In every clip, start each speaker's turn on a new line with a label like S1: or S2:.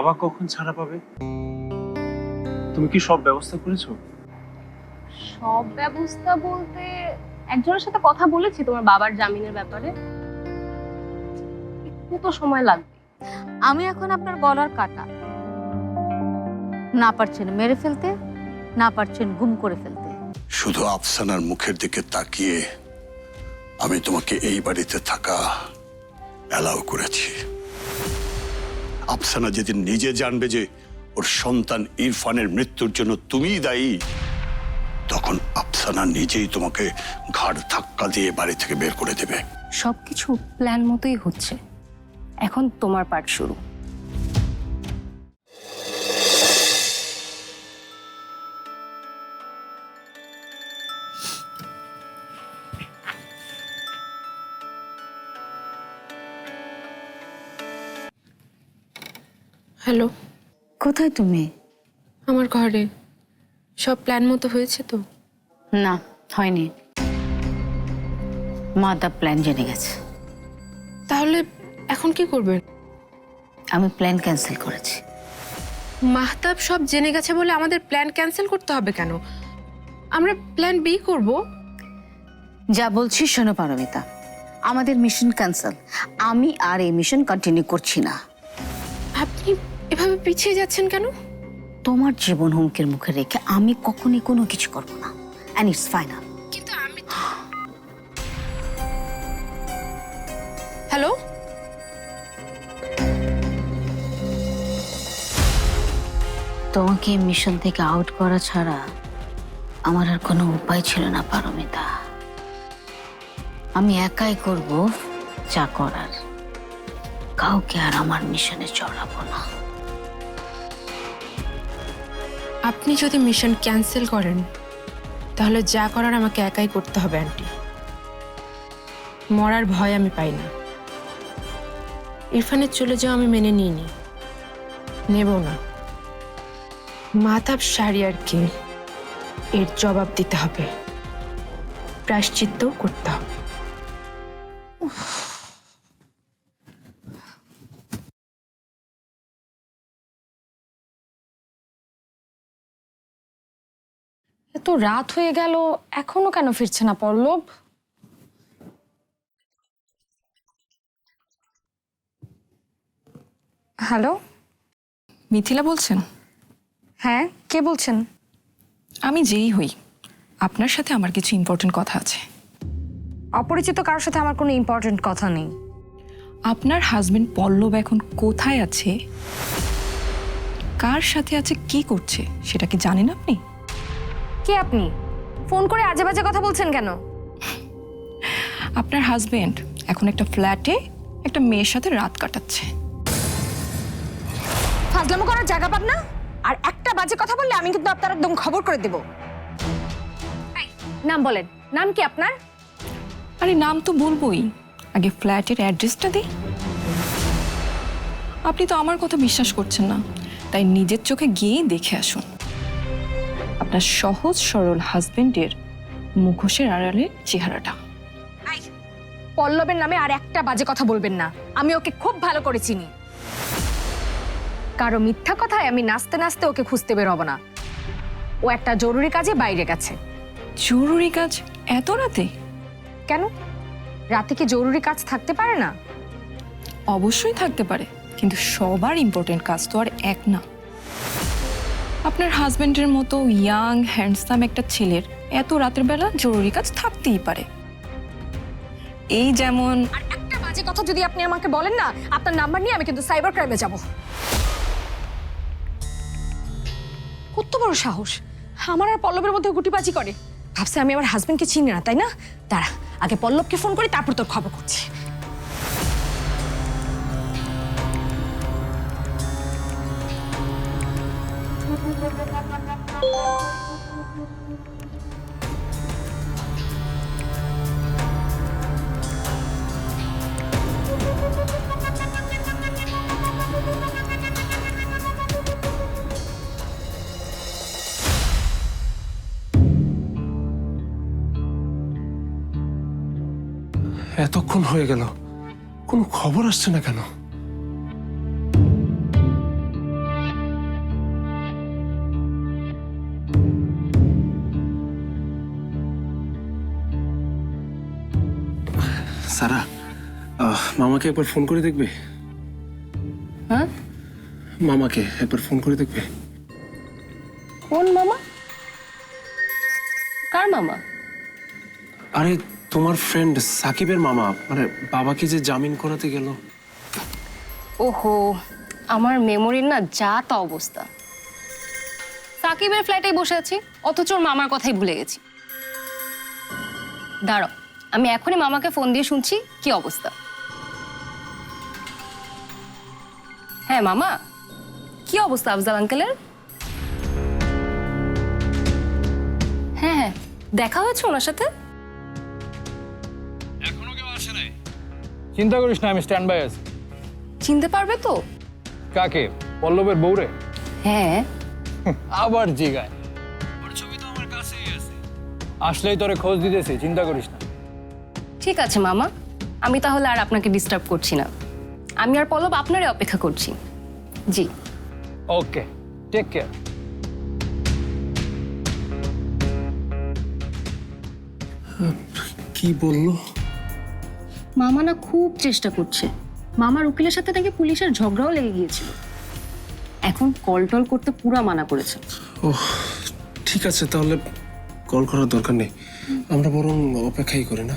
S1: বাবা কখন ছাড়া পাবে? তুমি কি সব ব্যবস্থা করেছ?
S2: সব ব্যবস্থা বলতে একজনের সাথে কথা বলেছি তোমার বাবার জামিনের ব্যাপারে। একটু তো সময় লাগবে।
S3: আমি এখন আপনার গলার কাটা। না পারছেন মেরে ফেলতে না পারছেন গুম করে ফেলতে।
S4: শুধু আফসানার মুখের দিকে তাকিয়ে আমি তোমাকে এই বাড়িতে থাকা অ্যালাউ করেছি। আফসানা যেদিন নিজে জানবে যে ওর সন্তান ইরফানের মৃত্যুর জন্য তুমিই দায়ী, তখন আফসানা নিজেই তোমাকে ঘাড় ধাক্কা দিয়ে বাড়ি থেকে বের করে দেবে।
S2: সবকিছু প্ল্যান মতোই হচ্ছে। এখন তোমার পার্ট শুরু।
S5: হ্যালো।
S3: কোথায় তুমি?
S5: আমার ঘরে। সব প্ল্যান মতো হয়েছে তো?
S3: না হয়নি। মা দা প্ল্যান জেনে গেছে।
S5: তাহলে এখন কি করবেন?
S3: আমি প্ল্যান ক্যান্সেল করেছি।
S5: মাহতাব সব জেনে গেছে বলে আমাদের প্ল্যান ক্যান্সেল করতে হবে কেন? আমরা প্ল্যান বি করব।
S3: যা বলছি শোনো পারমিতা। আমাদের মিশন ক্যান্সেল আমি আর এই মিশন কন্টিনিউ করছি না।
S5: আপনি এভাবে পিছিয়ে যাচ্ছেন কেন?
S3: তোমার জীবন হুমকির মুখে রেখে আমি কখনই কোনো কিছু করব না। অ্যান্ড ইটস ফাইনাল
S5: কিন্তু আমি হ্যালো
S3: তোমাকে মিশন থেকে আউট করা ছাড়া আমার আর কোনো উপায় ছিল না পারমিতা। আমি একাই করব যা করার। কাউকে আর আমার মিশনে চড়াবো না।
S5: আপনি যদি মিশন ক্যান্সেল করেন, তাহলে যা করার আমাকে একাই করতে হবে, আন্টি। মরার ভয় আমি পাই না। ইরফানের চলে যাওয়া আমি মেনে নিইনি। নেব না। মাতাব সারিয়ারকে এর জবাব দিতে হবে। প্রায়শ্চিত্তও করতে হবে।
S6: এত রাত হয়ে গেল এখনও কেন ফিরছে না পল্লব? হ্যালো?
S7: মিথিলা বলছেন?
S6: হ্যাঁ কে বলছেন?
S7: আমি যেই হই আপনার সাথে আমার কিছু ইম্পর্টেন্ট কথা আছে।
S6: অপরিচিত কারোর সাথে আমার কোনো ইম্পর্টেন্ট কথা নেই।
S7: আপনার হাজবেন্ড পল্লব এখন কোথায় আছে? কার সাথে আছে কি করছে সেটা কি জানেন আপনি?
S6: কে আপনি? ফোন করে আজে বাজে কথা বলছেন কেন?
S7: আপনার হাজবেন্ড এখন একটা ফ্ল্যাটে একটা মেয়ের সাথে রাত কাটাচ্ছে।
S6: ফাজলামো করার জায়গা পাব না? আর একটা বাজে কথা বললে আমি কিন্তু আপনার একদম খবর করে দেব। নাম বলেন। নাম কি আপনার?
S7: আরে নাম তো বলবোই। আগে ফ্ল্যাটের অ্যাড্রেসটা দিই। আপনি তো আমার কথা বিশ্বাস করছেন না। তাই নিজের চোখে গিয়েই দেখে আসুন। আপনার সহজ সরল হাজবেন্ডের মুখোশের আড়ালে চেহারাটা।
S6: পল্লবের নামে আর একটা বাজে কথা বলবেন না। আমি ওকে খুব ভালো করে চিনি। কারও মিথ্যা কথায় আমি নাচতে নাচতে ওকে খুঁজতে বেরোবো না। ও একটা জরুরি কাজে বাইরে গেছে।
S7: জরুরি কাজ এত রাতে?
S6: কেন? রাতে কি জরুরি কাজ থাকতে পারে না?
S7: অবশ্যই থাকতে পারে কিন্তু সবার ইম্পর্টেন্ট কাজ তো আর এক না। আপনার হাজবেন্ডের মতো ইয়াং হ্যান্ডসাম একটা ছেলের এত রাতের বেলা জরুরি কাজ থাকতেই পারে। এই যেমন
S6: আর একটা বাজে কথা যদি আপনি আমাকে বলেন না, আপনার নাম্বার নিয়ে আমি কিন্তু সাইবার ক্রাইমে যাব। কত বড় সাহস। আমার আর পল্লবের মধ্যে গুটিবাজি করে। ভাবছে আমি আমার হাজবেন্ডকে চিনি না, তাই না? দাঁড়া, আগে পল্লবকে ফোন করি, তারপর তোর খবর করছি।
S1: হয়ে গেল। কোনো খবর আসছে না কেন?
S8: সারা মামাকে একবার ফোন করে দেখবে?
S2: হ্যাঁ?
S8: মামাকে একবার ফোন করে দেখবে?
S2: কোন মামা? কার মামা?
S8: আরে তোমার ফ্রেন্ড সাকিবের মামা মানে বাবাকে যে জামিন করাতে গেল।
S2: ওহো, আমার মেমোরির না যা তা অবস্থা। সাকিবের ফ্ল্যাটেই বসে আছি, অথচ ওর মামার কথাই ভুলে গেছি। দাঁড়াও, আমি এখনই মামাকে ফোন দিয়ে শুনছি, কি অবস্থা? হ্যাঁ মামা, কি অবস্থা আফজাল আঙ্কেলের হ্যাঁ হ্যাঁ দেখা হয়েছে ওনার সাথে?
S9: চিন্তা করিস না আমি স্ট্যান্ড বাই আছি।
S2: চিনতে পারবে তো?
S9: কাকে? পল্লবের বউরে?
S2: হ্যাঁ।
S9: আবার জিগায়। ওর ছবি তো আমার কাছেই আছে। আসলেই তোরে খোঁজ দিতেছি চিন্তা করিস না।
S2: ঠিক আছে মামা। আমি তাহলে আর আপনাকে ডিস্টার্ব করছি না। আমি আর পলব আপনারই অপেক্ষা করছি। জি।
S9: ওকে টেক কেয়ার
S8: কি বলল?
S2: মামা না খুব চেষ্টা করছে। মামার উকিলের সাথে নাকি পুলিশের ঝগড়াও লেগে গিয়েছিল। এখন কল টল করতে পুরা মানা করেছে।
S8: ওহ, ঠিক আছে, তাহলে কল করার দরকার নেই। আমরা বরং অপেক্ষাই করি, না?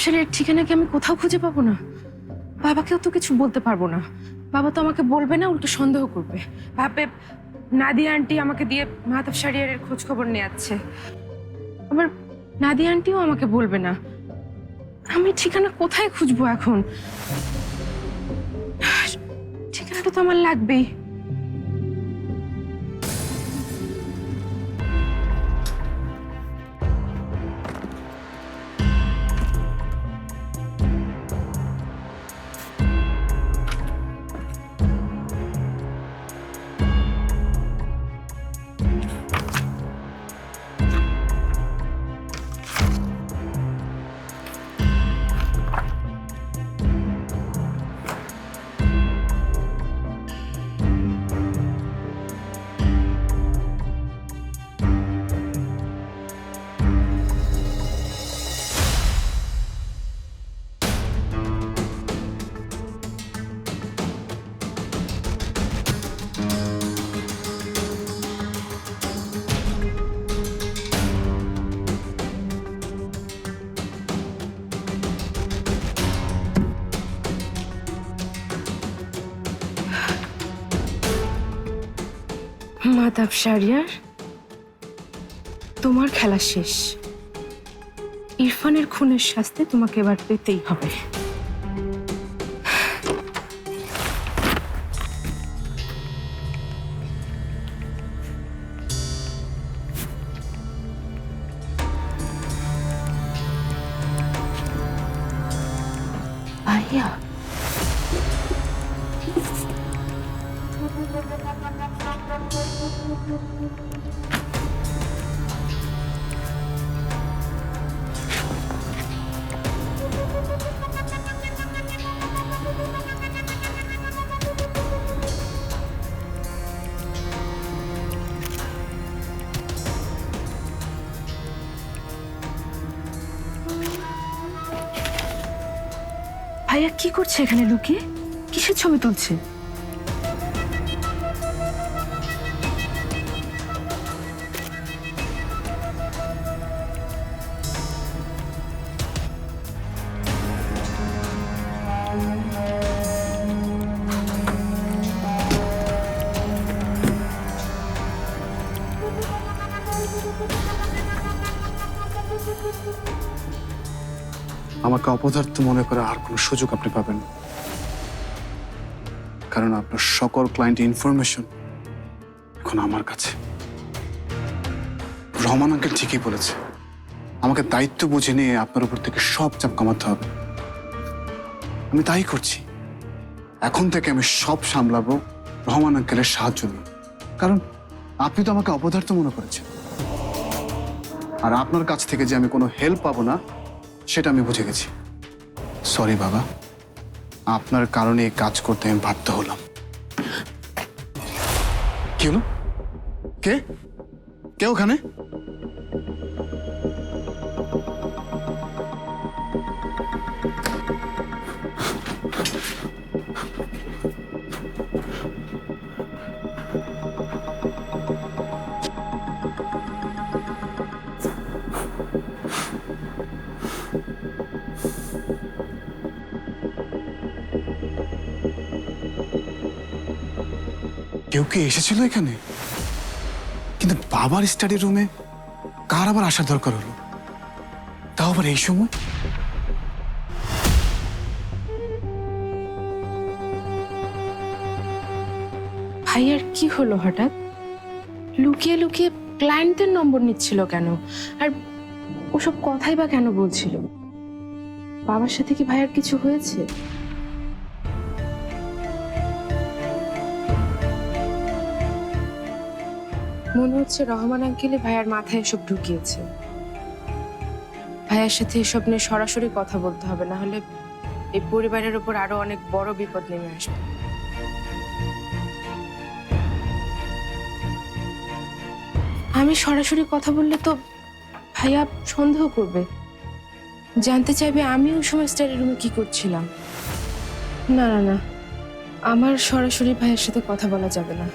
S5: মাতাব শাড়ির ঠিকানা কি আমি কোথাও খুঁজে পাবো না? বাবাকেও তো কিছু বলতে পারব না। বাবা তো আমাকে বলবে না, উল্টো সন্দেহ করবে। ভাববে নাদিয়া আন্টি আমাকে দিয়ে মাতাব শাড়িয়ারের খোঁজ খবর নেওয়াচ্ছে আবার নাদিয়া আন্টিও আমাকে বলবে না। আমি ঠিকানা কোথায় খুঁজবো এখন? ঠিকানাটা তো আমার লাগবেই। মাতাব শাড়িয়ার তোমার খেলা শেষ। ইরফানের খুনের শাস্তি তোমাকে এবার পেতেই হবে। ভাইয়া ভাইয়া কি করছে এখানে লুকিয়ে? কিসের ছবি তুলছে?
S10: অপদার্থ মনে করা আর কোনো সুযোগ আপনি পাবেন না। কারণ আপনার সকল ক্লায়েন্ট ইনফরমেশন এখন আমার কাছে। রহমান আঙ্কেল ঠিকই বলেছে। আমাকে দায়িত্ব বুঝে নিয়ে আপনার উপর থেকে সব চাপ কমাতে হবে। আমি তাই করছি। এখন থেকে আমি সব সামলাবো রহমান আঙ্কেলের সাহায্য নিয়ে। কারণ আপনি তো আমাকে অপদার্থ মনে করেছেন। আর আপনার কাছ থেকে যে আমি কোনো হেল্প পাবো না, সেটা আমি বুঝে গেছি। সরি বাবা। আপনার কারণে এই কাজ করতে আমি বাধ্য হলাম। কি হলো? কে? কে ওখানে? কেউ কি এসেছিল এখানে? কিন্তু বাবার স্টাডি রুমে কার আবার আসার দরকার হলো? তাও আবার এই সময়?
S5: ভাইয়ার কি হলো হঠাৎ? লুকিয়ে লুকিয়ে ক্লায়েন্টদের নম্বর নিচ্ছিল কেন? আর ওসব কথাই বা কেন বলছিল? বাবার সাথে কি ভাইয়ার কিছু হয়েছে? মনে হচ্ছে রহমান আঙ্কেলে ভাইয়ার মাথায় এসব ঢুকিয়েছে। ভাইয়ার সাথে এসব নিয়ে সরাসরি কথা বলতে হবে, না হলে এই পরিবারের উপর আরও অনেক বড় বিপদ নেমে আসবে। আমি সরাসরি কথা বললে তো ভাইয়া সন্দেহ করবে। জানতে চাইবে আমি ওই সময় স্টাডি রুমে কি করছিলাম। না না না, আমার সরাসরি ভাইয়ের সাথে কথা বলা যাবে না।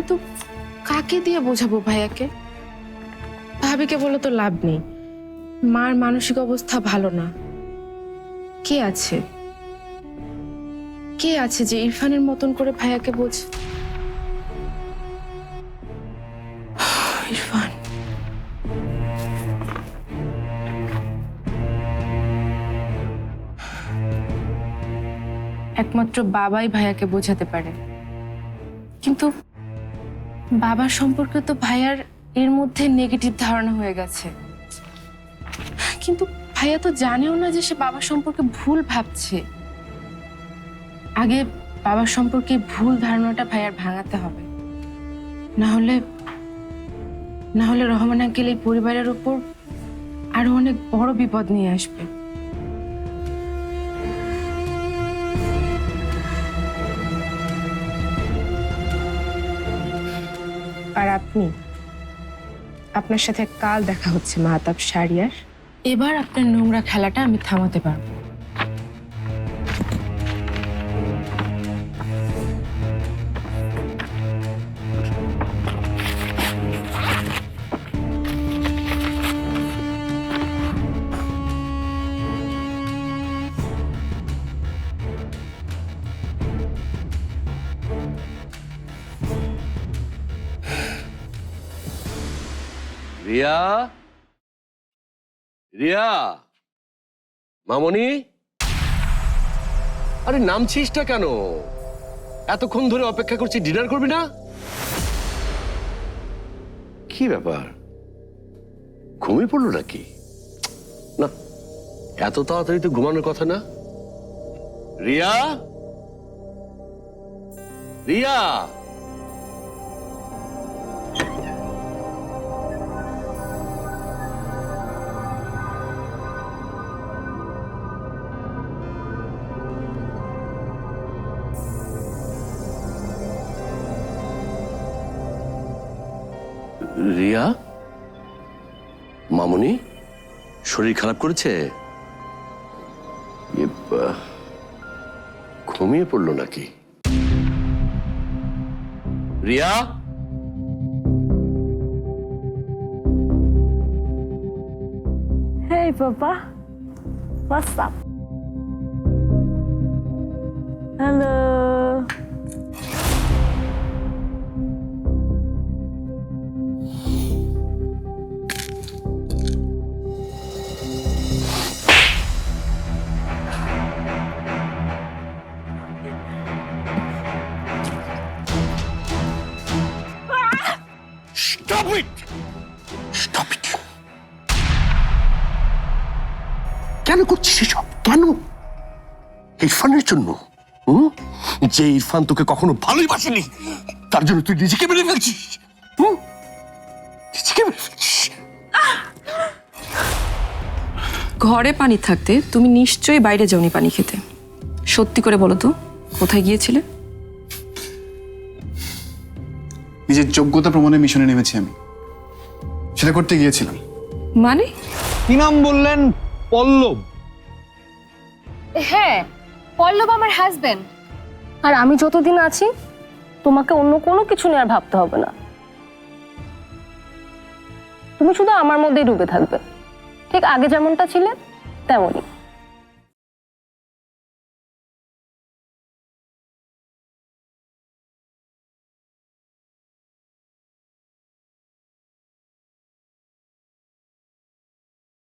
S5: কিন্তু কাকে দিয়ে বোঝাবো ভাইয়াকে? ভাবিকে বলে তো লাভ নেই। মার মানসিক অবস্থা ভালো না। কে আছে? কে আছে যে ইরফানের মতন করে ভাইয়াকে বোঝ ইরফান। একমাত্র বাবাই ভাইয়াকে বোঝাতে পারে। কিন্তু বাবার সম্পর্কে তো ভাইয়ার এর মধ্যে নেগেটিভ ধারণা হয়ে গেছে। কিন্তু ভাইয়া তো জানেও না যে সে বাবার সম্পর্কে ভুল ভাবছে। আগে বাবার সম্পর্কে ভুল ধারণাটা ভাইয়ার ভাঙাতে হবে। না হলে না হলে রহমান আঙ্কেল এই পরিবারের উপর আরও অনেক বড় বিপদ নিয়ে আসবে। আর আপনি? আপনার সাথে কাল দেখা হচ্ছে, মাহতাব সারিয়ার এবার আপনার নোংরা খেলাটা আমি থামাতে পারব।
S8: রিয়া? রিয়া? মামনি? আরে নামছিসটা কেন? এতক্ষণ ধরে অপেক্ষা করছি, ডিনার করবি না? কি ব্যাপার? ঘুমিয়ে পড়ল নাকি? না, এত তাড়াতাড়ি তো ঘুমানোর কথা না। রিয়া? রিয়া? রিয়া? মামুনি শরীর খারাপ করেছে? ঘুমিয়ে পড়ল নাকি? Riya?
S3: Hey, Papa. What's
S4: stop it
S8: কেন করছিস এসব? কেন? ইরফানের জন্য হুম? যে ইরফান তোকে কখনো ভালোই বাসেনি তার জন্য তুই নিজেকে মেরে ফেলছিস হুম? নিজেকে মেরে ফেলছিস।
S7: ঘরে পানি থাকতে তুমি নিশ্চয়ই বাইরে যাওনি পানি খেতে। সত্যি করে বলো তো কোথায় গিয়েছিলে?
S10: নিজের যোগ্যতা প্রমাণে মিশনে নেমেছি আমি। সেটা করতে গিয়েছিলাম।
S7: মানে?
S9: কি নাম বললেন? পল্লব।
S2: হ্যাঁ পল্লব আমার হাজবেন্ড আর আমি যতদিন আছি তোমাকে অন্য কোনো কিছু নিয়ে আর ভাবতে হবে না। তুমি শুধু আমার মধ্যেই ডুবে থাকবে। ঠিক আগে যেমনটা ছিলে তেমনই।